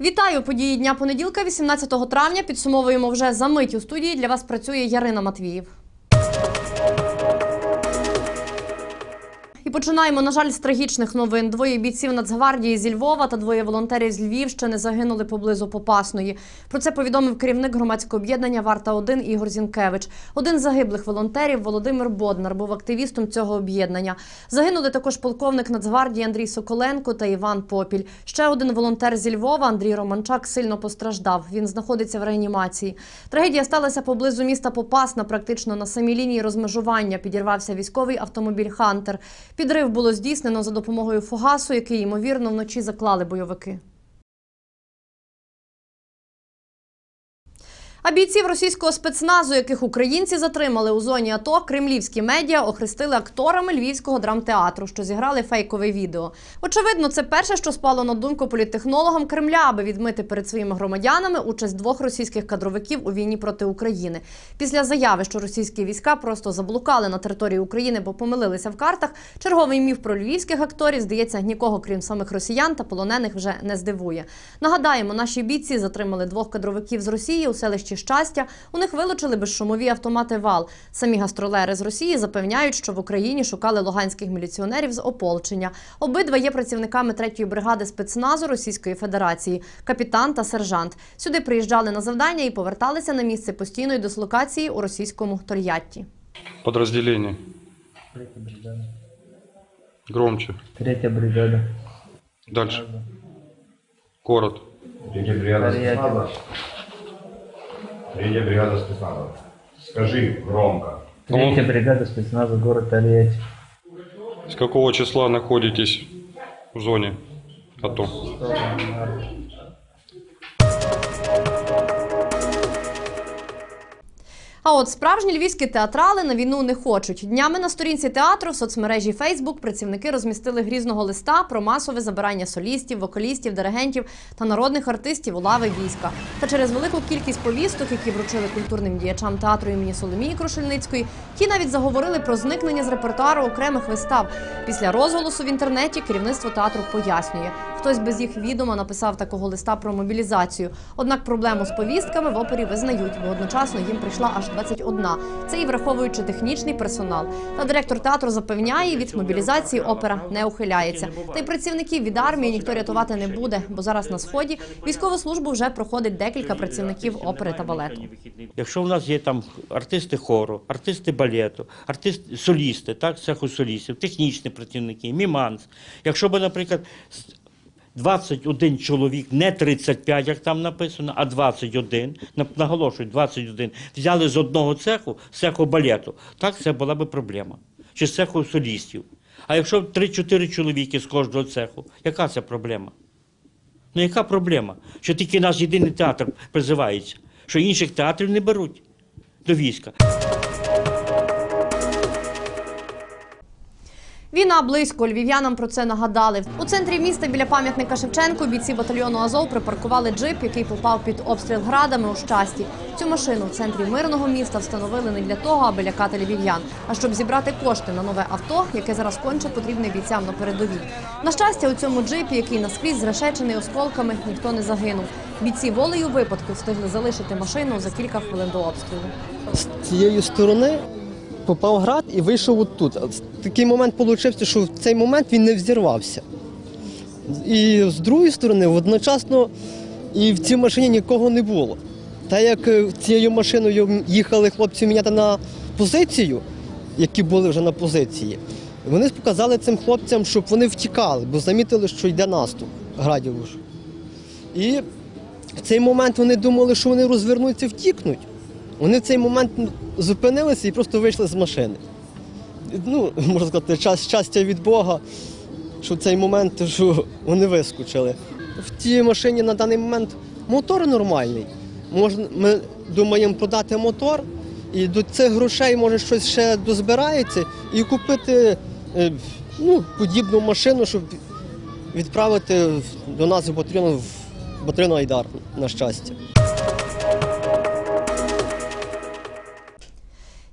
Вітаю події дня понеділка, 18 травня. Підсумовуємо вже за мить у студії. Для вас працює Ярина Матвіїв. Починаємо, на жаль, з трагічних новин. Двоє бійців Нацгвардії зі Львова та двоє волонтерів з Львівщини загинули поблизу Попасної. Про це повідомив керівник громадського об'єднання Варта 1 Ігор Зінкевич. Один з загиблих волонтерів Володимир Боднар був активістом цього об'єднання. Загинули також полковник Нацгвардії Андрій Соколенко та Іван Попіль. Ще один волонтер зі Львова Андрій Романчак сильно постраждав. Він знаходиться в реанімації. Трагедія сталася поблизу міста Попасна, практично на самій лінії розмежування. Підірвався військовий автомобіль Хантер. Підрив було здійснено за допомогою фугасу, який ймовірно вночі заклали бойовики. А бійців російського спецназу, яких українці затримали у зоні АТО, кремлівські медіа охрестили акторами львівського драмтеатру, що зіграли фейкове відео. Очевидно, це перше, що спало на думку політтехнологам Кремля, аби відмити перед своїми громадянами участь двох російських кадровиків у війні проти України. Після заяви, що російські війська просто заблукали на території України, бо помилилися в картах. Черговий міф про львівських акторів здається нікого, крім самих росіян та полонених, вже не здивує. Нагадаємо, наші бійці затримали двох кадровиків з Росії у селищі щастя. У них вилучили безшумові автомати ВАЛ. Самі гастролери з Росії запевняють, що в Україні шукали луганських міліціонерів з ополчення. Обидва є працівниками третьої бригади спецназу Російської Федерації, капітан та сержант. Сюди приїжджали на завдання і поверталися на місце постійної дислокації у російському Тольятті. Подразделение. Бригада. Громче. Третья бригада. Дальше. Город. Третья бригада. Третья бригада спецназа. Скажи громко. Третья бригада спецназа город Тольятти. С какого числа находитесь в зоне АТО? А от справжні львівські театрали на війну не хочуть. Днями на сторінці театру в соцмережі Фейсбук працівники розмістили грізного листа про масове забирання солістів, вокалістів, диригентів та народних артистів у лави війська. Та через велику кількість повісток, які вручили культурним діячам театру імені Соломії Крушельницької, ті навіть заговорили про зникнення з репертуару окремих вистав. Після розголосу в інтернеті керівництво театру пояснює, хтось без їх відома написав такого листа про мобілізацію. Однак проблему з повістками в опері визнають, бо одночасно їм прийшла аж 21. Це і враховуючи технічний персонал. Та директор театру запевняє, від мобілізації опера не ухиляється. Та й працівників від армії ніхто рятувати не буде, бо зараз на сході військову службу вже проходить декілька працівників опери та балету. Якщо в нас є там артисти хору, артисти балету, артисти солісти, так, цеху солістів, технічні працівники, міманс. Якщо б, наприклад, 21 чоловік, не 35, як там написано, а 21, на- наголошую, 21, взяли з одного цеху, з цеху балету, так це була б проблема. Чи з цеху солістів. А якщо 3-4 чоловіки з кожного цеху, яка це проблема? Ну яка проблема? Що тільки наш єдиний театр призивається, що інших театрів не беруть до війська. Війна близько. Львів'янам про це нагадали. У центрі міста біля пам'ятника Шевченку бійці батальйону Азов припаркували джип, який попав під обстріл градами у щасті. Цю машину в центрі мирного міста встановили не для того, аби лякати львів'ян, а щоб зібрати кошти на нове авто, яке зараз конче потрібне бійцям на передовій. На щастя, у цьому джипі, який наскрізь зрешечений осколками, ніхто не загинув. Бійці волею випадку встигли залишити машину за кілька хвилин до обстрілу. з цієї сторони попав град і вийшов отут. Такий момент вийшов, що в цей момент він не взірвався. І з другої сторони, одночасно і в цій машині нікого не було. Та як е, цією машиною їхали хлопці міняти на позицію, які були вже на позиції, вони показали цим хлопцям, щоб вони втікали, бо замітили, що йде наступ градів. уж. І в цей момент вони думали, що вони розвернуться, втікнуть. Вони в цей момент зупинилися і просто вийшли з машини. Ну, можна сказати, час, щастя від Бога, що в цей момент що вони вискочили. В тій машині на даний момент мотор нормальний. Можна, ми думаємо продати мотор, і до цих грошей може щось ще дозбирається, і купити е, ну, подібну машину, щоб відправити до нас в батальйон в батальйон Айдар, на щастя.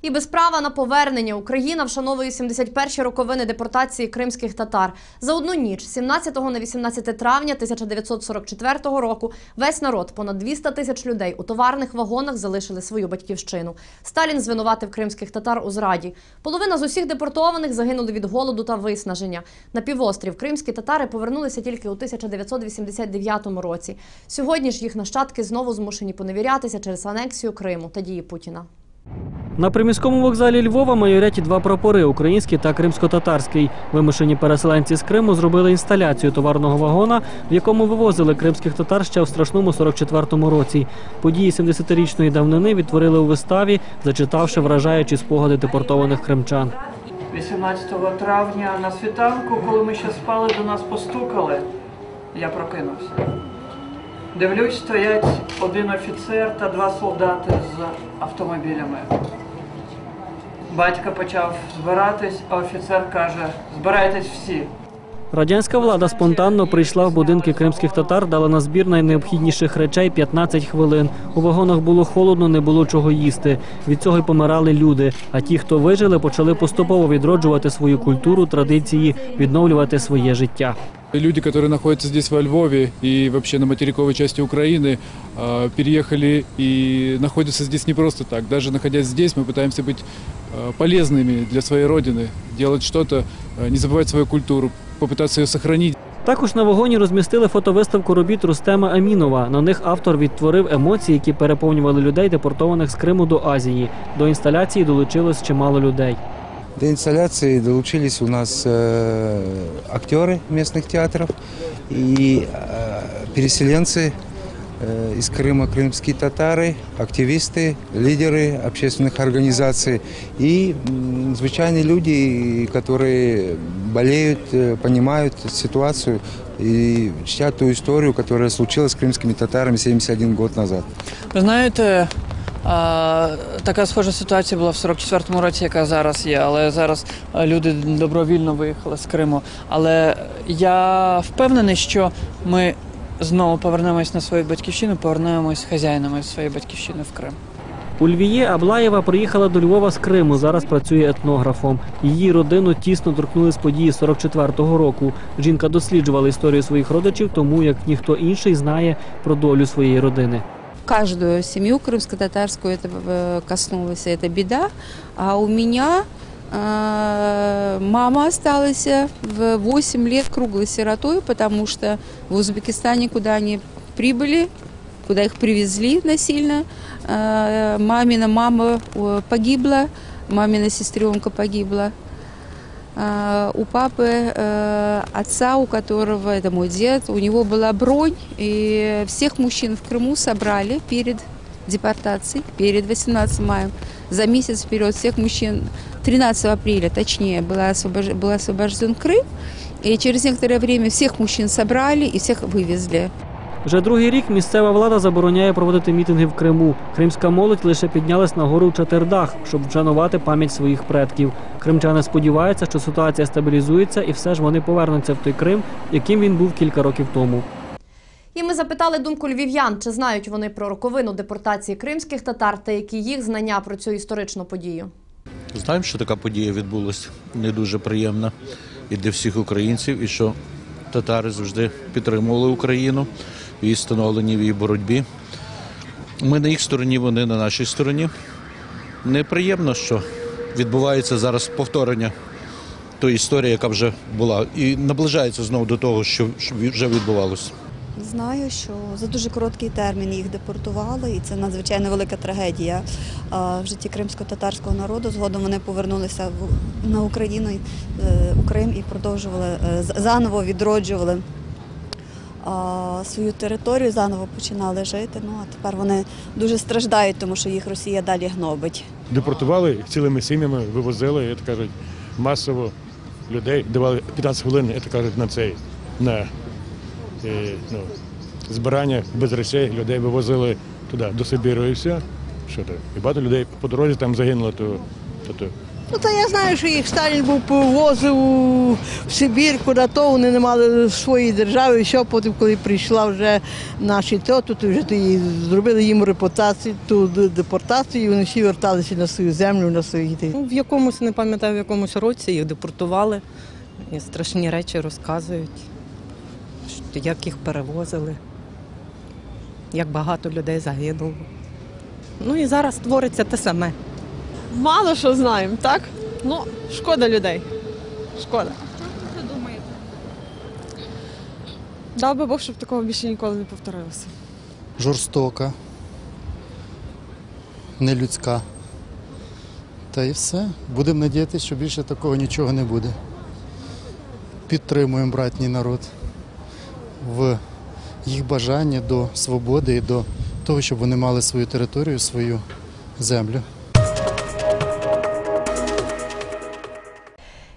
І без права на повернення Україна вшановує 71-ті роковини депортації кримських татар. За одну ніч, 17 на 18 травня 1944 року, весь народ, понад 200 тисяч людей у товарних вагонах залишили свою батьківщину. Сталін звинуватив кримських татар у зраді. Половина з усіх депортованих загинули від голоду та виснаження. На півострів кримські татари повернулися тільки у 1989 році. Сьогодні ж їх нащадки знову змушені поневірятися через анексію Криму та дії Путіна. На приміському вокзалі Львова майорять два прапори український та кримсько-татарський. Вимушені переселенці з Криму зробили інсталяцію товарного вагона, в якому вивозили кримських татар ще в страшному 44-му році. Події 70-річної давнини відтворили у виставі, зачитавши вражаючі спогади депортованих кримчан. 18 травня на світанку, коли ми ще спали, до нас постукали. Я прокинувся. Дивлюсь, стоять один офіцер та два солдати з автомобілями. Батько почав збиратись, а офіцер каже: збирайтесь всі. Радянська влада спонтанно прийшла в будинки кримських татар, дала на збір найнеобхідніших речей 15 хвилин. У вагонах було холодно, не було чого їсти. Від цього й помирали люди. А ті, хто вижили, почали поступово відроджувати свою культуру, традиції, відновлювати своє життя. Люди, которые находятся здесь во Львове и вообще на материковой части Украины, э, переехали и находятся здесь не просто так. Даже находясь здесь, мы пытаемся быть э, полезными для своей родины, делать что-то, э, не забывать свою культуру, попытаться ее сохранить. Також на вагоні розмістили фотовиставку робіт Рустема Амінова. На них автор відтворив емоції, які переповнювали людей, депортованих з Криму до Азії. До інсталяції долучилось чимало людей. До инсталляции долучились у нас э, актеры местных театров и э, переселенцы э, из Крыма, крымские татары, активисты, лидеры общественных организаций и м, звичайные люди, которые болеют, э, понимают ситуацию и чтят ту историю, которая случилась с крымскими татарами 71 год назад. Ви знаєте, а, така схожа ситуація була в 44-му році, яка зараз є, але зараз а, люди добровільно виїхали з Криму. Але я впевнений, що ми знову повернемось на свою батьківщину, повернемось хазяїнами своєї батьківщини в Крим. Ульвіє Аблаєва приїхала до Львова з Криму. Зараз працює етнографом. Її родину тісно торкнулись події 44-го року. Жінка досліджувала історію своїх родичів, тому як ніхто інший знає про долю своєї родини. каждую семью крымско-татарскую это э, коснулась эта беда. А у меня э, мама осталась в 8 лет круглой сиротой, потому что в Узбекистане, куда они прибыли, куда их привезли насильно, э, мамина мама э, погибла, мамина сестренка погибла. А, У папы э, отца, у которого, это мой дед, у него была бронь, и всех мужчин в Крыму собрали перед депортацией, перед 18 мая, за месяц вперед всех мужчин, 13 апреля точнее, была освобож- был освобожден Крым, и через некоторое время всех мужчин собрали и всех вывезли. Вже другий рік місцева влада забороняє проводити мітинги в Криму. Кримська молодь лише піднялась на гору Чатирдах, щоб вшанувати пам'ять своїх предків. Кримчани сподіваються, що ситуація стабілізується і все ж вони повернуться в той Крим, яким він був кілька років тому. І ми запитали думку львів'ян, чи знають вони про роковину депортації кримських татар та які їх знання про цю історичну подію. Знаємо, що така подія відбулася не дуже приємна і для всіх українців, і що татари завжди підтримували Україну в її становленні в її боротьбі. Ми на їх стороні, вони на нашій стороні. Неприємно, що відбувається зараз повторення тої історії, яка вже була, і наближається знову до того, що вже відбувалося. Знаю, що за дуже короткий термін їх депортували, і це надзвичайно велика трагедія в житті кримсько-татарського народу. Згодом вони повернулися на Україну, е, у Крим і продовжували е, заново відроджували свою територію, заново починали жити. Ну а тепер вони дуже страждають, тому що їх Росія далі гнобить. депортували цілими сім'ями, вивозили, як кажуть, масово людей, давали 15 хвилин, як кажуть, на цей на ну, збирання без речей, людей вивозили туди, до Сибіру і все. Що то? І багато людей по дорозі там загинуло, то, то, то Ну, та я знаю, що їх Сталін був повозив у- в Сибір, куди то вони не мали своєї держави, і все, потім, коли прийшла вже наші то, тут вже тоді зробили їм репутацію, ту депортацію, і вони всі верталися на свою землю, на своїх дітей. Ну, в якомусь, не пам'ятаю, в якомусь році їх депортували. І страшні речі розказують, що- як їх перевозили, як багато людей загинуло. Ну і зараз твориться те саме. Мало що знаємо, так? Ну, шкода людей. Шкода. Що думаєте? Дав би Бог, щоб такого більше ніколи не повторилося. жорстока, нелюдська. Та і все. Будемо надіятися, що більше такого нічого не буде. Підтримуємо братній народ в їх бажанні до свободи і до того, щоб вони мали свою територію, свою землю.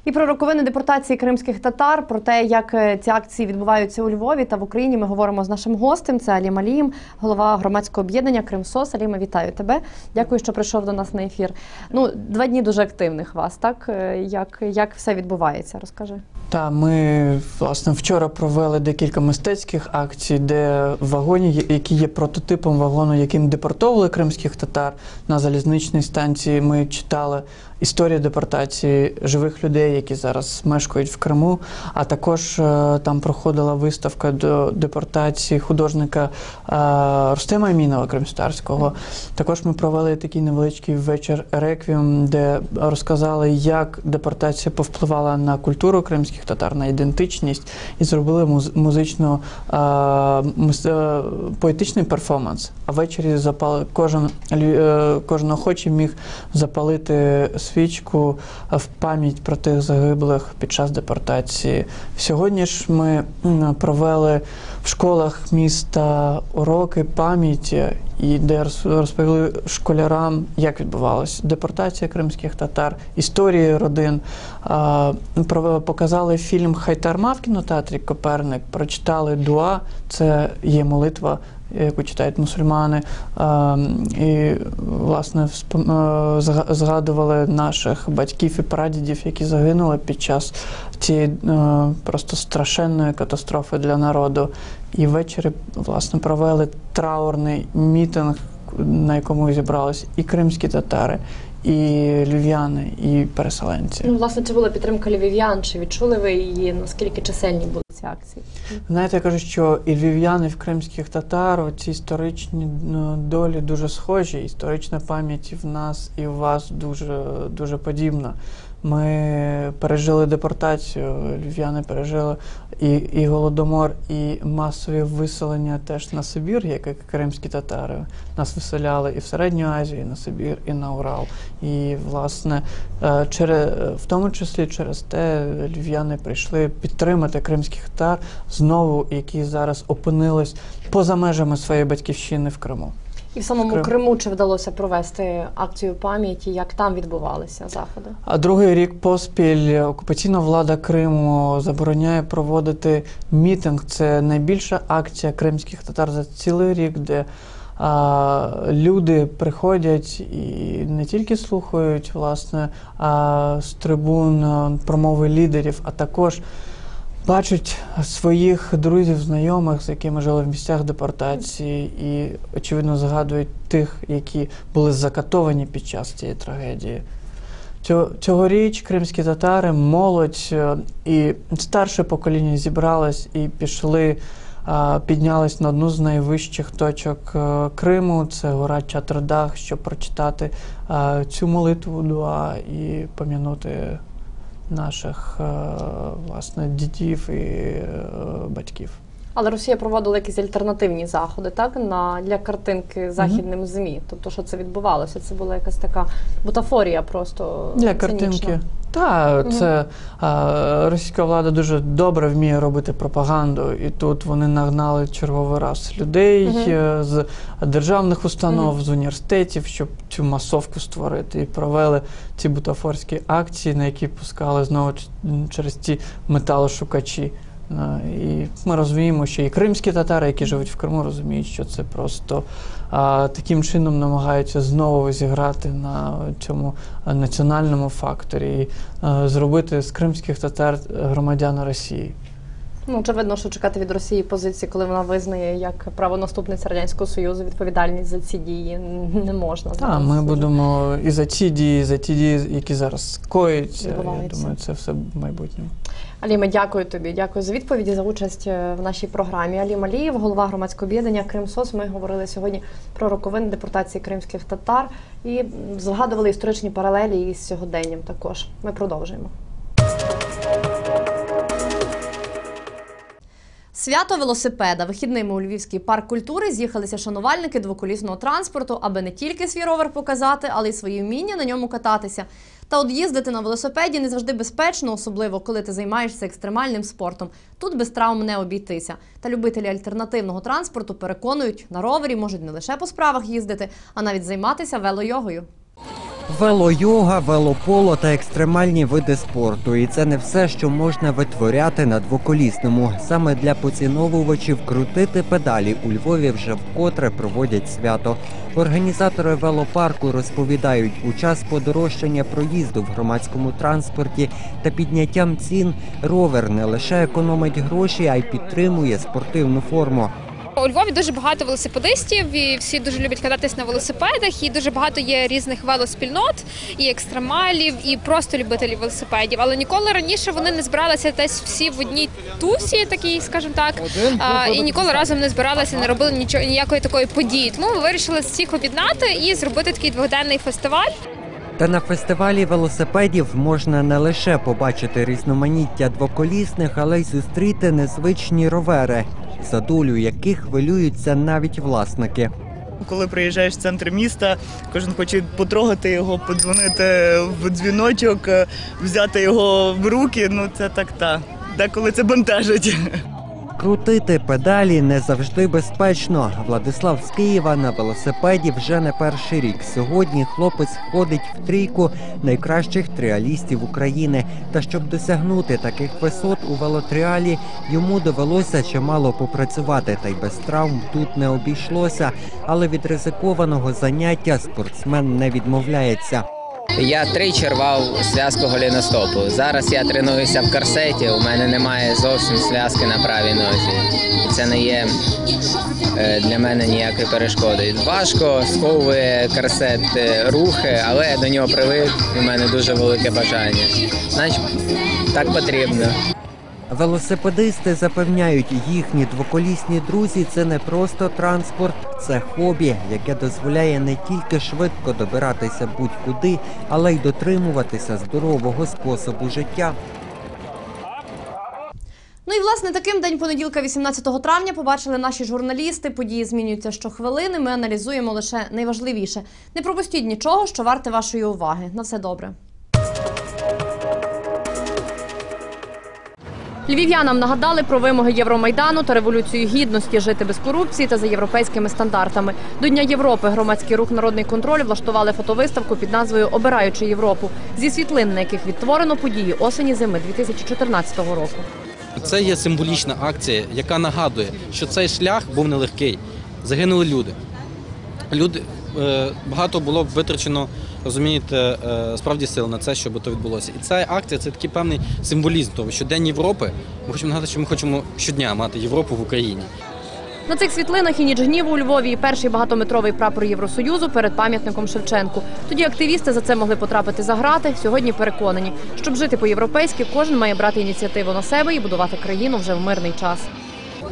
І про роковини депортації кримських татар, про те, як е, ці акції відбуваються у Львові та в Україні. Ми говоримо з нашим гостем. Це Алім Алієм, голова громадського об'єднання Кримсос. Аліма, вітаю тебе. Дякую, що прийшов до нас на ефір. Ну, два дні дуже активних вас, так? Е, Як, як все відбувається? Розкажи. Та ми власне вчора провели декілька мистецьких акцій, де вагоні, які є прототипом вагону, яким депортовували кримських татар на залізничній станції. Ми читали історію депортації живих людей, які зараз мешкають в Криму. А також е, там проходила виставка до депортації художника е, Рустема Амінова Кримстарського. Також ми провели такий невеличкий вечір реквієм, де розказали, як депортація повпливала на культуру кримських татар, на ідентичність, і зробили муз- музично е, поетичний перформанс. А ввечері запали кожен е, кожен охочий міг запалити свічку в пам'ять про тих загиблих під час депортації. Сьогодні ж ми провели в школах міста уроки пам'яті, і де роз- розповіли школярам, як відбувалася депортація кримських татар, історії родин. Показали фільм Хайтарма в кінотеатрі Коперник, прочитали дуа, це є молитва. Яку читають мусульмани, і власне згадували наших батьків і прадідів, які загинули під час цієї е, просто страшенної катастрофи для народу. І ввечері власне провели траурний мітинг, на якому зібрались і кримські татари, і львів'яни, і переселенці. Ну, власне, чи була підтримка львів'ян? Чи відчули ви її? Наскільки чисельні були ці акції? Знаєте, я кажу, що і львів'яни в кримських татар, ці історичні ну, долі дуже схожі. Історична пам'ять і в нас, і в вас дуже, дуже подібна. Ми пережили депортацію, львів'яни пережили і, і голодомор, і масові виселення теж на Сибір, як і кримські татари. Нас виселяли і в Середню Азію, і на Сибір, і на Урал. І, власне, е, через, в тому числі через те львів'яни прийшли підтримати кримських татар знову, які зараз опинились поза межами своєї батьківщини в Криму. І в самому Крим. Криму чи вдалося провести акцію пам'яті? Як там відбувалися заходи? А другий рік поспіль окупаційна влада Криму забороняє проводити мітинг. Це найбільша акція кримських татар за цілий рік, де а, люди приходять і не тільки слухають власне а, з трибун промови лідерів, а також бачать своїх друзів, знайомих, з якими жили в місцях депортації, і очевидно згадують тих, які були закатовані під час цієї трагедії. Цьогоріч кримські татари, молодь е, і старше покоління зібралось і пішли, піднялись на одну з найвищих точок е, Криму. Це гора Чатрдах, щоб прочитати цю молитву дуа і пам'янути наших е, власне дітів і е, батьків. Але Росія проводила якісь альтернативні заходи, так на для картинки західним змі. Тобто, що це відбувалося? Це була якась така бутафорія, просто Для цинічна. картинки. Так, це а, російська влада дуже добре вміє робити пропаганду, і тут вони нагнали черговий раз людей е, з державних установ, з університетів, щоб цю масовку створити. І провели ці бутафорські акції, на які пускали знову ч- через ці металошукачі. І ми розуміємо, що і кримські татари, які живуть в Криму, розуміють, що це просто таким чином намагаються знову зіграти на цьому національному факторі, і зробити з кримських татар громадян Росії. Ну, очевидно, що чекати від Росії позиції, коли вона визнає як правонаступниця Радянського Союзу відповідальність за ці дії не можна. Так, ми будемо і за ті дії, і за ті дії, які зараз коїться. Я думаю, це все в майбутньому. Аліма, дякую тобі. Дякую за відповіді за участь е, в нашій програмі. Аліма Алієв, голова громадського об'єднання Кримсос. Ми говорили сьогодні про роковини депортації кримських татар і згадували історичні паралелі із сьогоденням. Також ми продовжуємо. Свято велосипеда. Вихідними у Львівський парк культури з'їхалися шанувальники двоколісного транспорту, аби не тільки свій ровер показати, але й свої вміння на ньому кататися. Та от їздити на велосипеді не завжди безпечно, особливо коли ти займаєшся екстремальним спортом. Тут без травм не обійтися. Та любителі альтернативного транспорту переконують, на ровері можуть не лише по справах їздити, а навіть займатися велойогою. Велойога, велополо та екстремальні види спорту. І це не все, що можна витворяти на двоколісному. Саме для поціновувачів крутити педалі у Львові вже вкотре проводять свято. Організатори велопарку розповідають, у час подорожчання проїзду в громадському транспорті та підняттям цін ровер не лише економить гроші, а й підтримує спортивну форму. У Львові дуже багато велосипедистів, і всі дуже люблять кататись на велосипедах. І дуже багато є різних велоспільнот, і екстремалів, і просто любителів велосипедів. Але ніколи раніше вони не збиралися десь всі в одній тусі, такій, скажімо так, а, і ніколи разом не збиралися, не робили нічого ніякої такої події. Тому ми вирішили всіх об'єднати і зробити такий дводенний фестиваль. Та на фестивалі велосипедів можна не лише побачити різноманіття двоколісних, але й зустріти незвичні ровери, за долю яких хвилюються навіть власники. Коли приїжджаєш в центр міста, кожен хоче потрогати його, подзвонити в дзвіночок, е, взяти його в руки. Ну це так та. Деколи це бентежить. Крутити педалі не завжди безпечно. Владислав з Києва на велосипеді вже не перший рік. Сьогодні хлопець входить в трійку найкращих тріалістів України. Та щоб досягнути таких висот у велотріалі, йому довелося чимало попрацювати, та й без травм тут не обійшлося. Але від ризикованого заняття спортсмен не відмовляється. Я тричі рвав зв'язку голіностопу. Зараз я тренуюся в корсеті, у мене немає зовсім зв'язки на правій нозі. Це не є е, для мене ніякої перешкоди. Важко сковує корсет е, рухи, але я до нього привик, У мене дуже велике бажання. Значить, так потрібно. Велосипедисти запевняють, їхні двоколісні друзі це не просто транспорт, це хобі, яке дозволяє не тільки швидко добиратися будь-куди, але й дотримуватися здорового способу життя. Ну і власне таким день понеділка, 18 травня, побачили наші журналісти. Події змінюються щохвилини. Ми аналізуємо лише найважливіше. Не пропустіть нічого, що варте вашої уваги. На все добре. Львів'янам нагадали про вимоги Євромайдану та революцію гідності жити без корупції та за європейськими стандартами. До Дня Європи громадський рух Народний контроль влаштували фотовиставку під назвою Обираючи Європу зі світлин, на яких відтворено події осені зими 2014 року. Це є символічна акція, яка нагадує, що цей шлях був нелегкий. Загинули люди. Люди багато було витрачено, розумієте, е, справді сил на це, щоб то відбулося. І ця акція це такий певний символізм того, що День Європи. Ми хочемо нагадати, що ми хочемо щодня мати Європу в Україні. На цих світлинах і ніч гніву у Львові і перший багатометровий прапор Євросоюзу перед пам'ятником Шевченку. Тоді активісти за це могли потрапити за грати. Сьогодні переконані, щоб жити по-європейськи, кожен має брати ініціативу на себе і будувати країну вже в мирний час.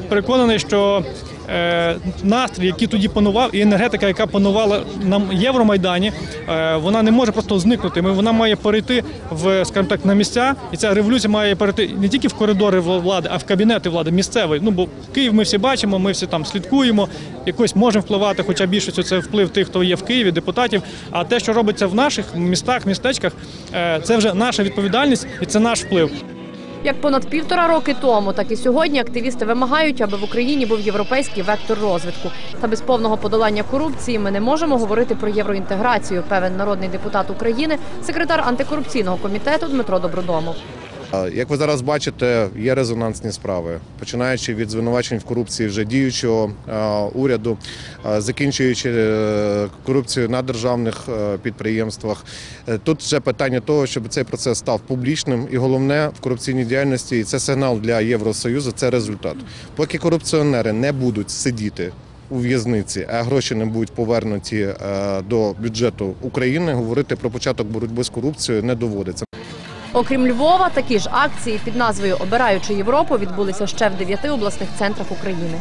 переконаний, що е, настрій, який тоді панував, і енергетика, яка панувала на Євромайдані, е, вона не може просто зникнути. Вона має перейти в, скажімо так, на місця, і ця революція має перейти не тільки в коридори влади, а в кабінети влади місцевої. Ну бо Київ ми всі бачимо, ми всі там слідкуємо, якось можемо впливати, хоча більшістю це вплив тих, хто є в Києві, депутатів. А те, що робиться в наших містах, містечках, е, це вже наша відповідальність і це наш вплив. Як понад півтора роки тому, так і сьогодні активісти вимагають, аби в Україні був європейський вектор розвитку. Та без повного подолання корупції ми не можемо говорити про євроінтеграцію. Певен народний депутат України, секретар антикорупційного комітету Дмитро Добродомов. Як ви зараз бачите, є резонансні справи, починаючи від звинувачень в корупції вже діючого уряду, закінчуючи е, корупцією на державних е, підприємствах. Е, Тут вже питання того, щоб цей процес став публічним, і головне в корупційній діяльності і це сигнал для Євросоюзу. Це результат. Поки корупціонери не будуть сидіти. У в'язниці, а гроші не будуть повернуті до бюджету України. Говорити про початок боротьби з корупцією не доводиться. Окрім Львова, такі ж акції під назвою Обираючи Європу відбулися ще в дев'яти обласних центрах України.